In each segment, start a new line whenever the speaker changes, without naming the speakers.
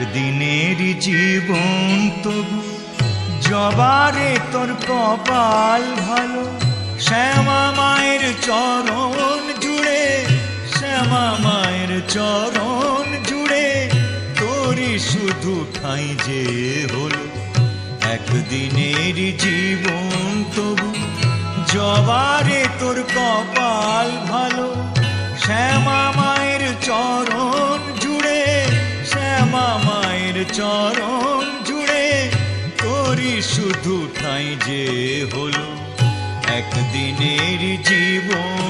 একদিনের জীবন তবু জবারে তোর কপাল ভালো। শ্যামা মায়ের চরণ জুড়ে, শ্যামা মায়ের চরণ জুড়ে তোরই শুধু ঠাঁই যে হলো। একদিনের জীবন তবু জবারে তোর কপাল ভালো। শ্যামা মায়ের চরণ চরণ জুড়ে তোরই শুধু ঠাঁই যে হলো। একদিনের জীবন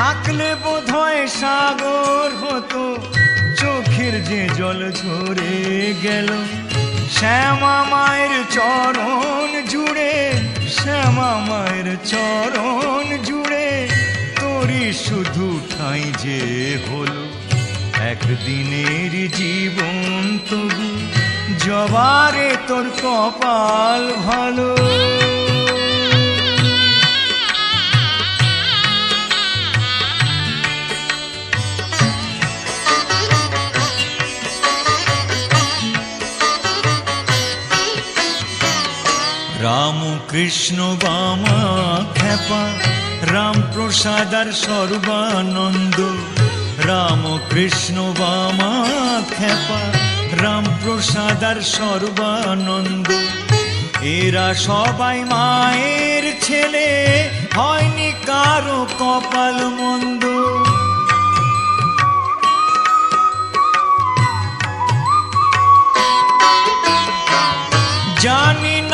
থাকলে বোধহয় সাগর হতো, চোখের যে জল ঝরে গেল। শ্যামা মায়ের চরণ জুড়ে, শ্যামা মায়ের চরণ জুড়ে তোরই শুধু ঠাঁই যে হলো। একদিনের জীবন তবু, জবারে তোর কপাল ভালো। কৃষ্ণ বামা খেপা রাম প্রসাদ আর সর্বানন্দ। রাম কৃষ্ণ বামা খেপা রাম প্রসাদ আর সর্বানন্দ। এরা সবাই মায়ের ছেলে, হয়নি কারও কপাল মন্দ।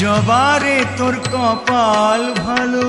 জবারে তোর কপাল ভালো।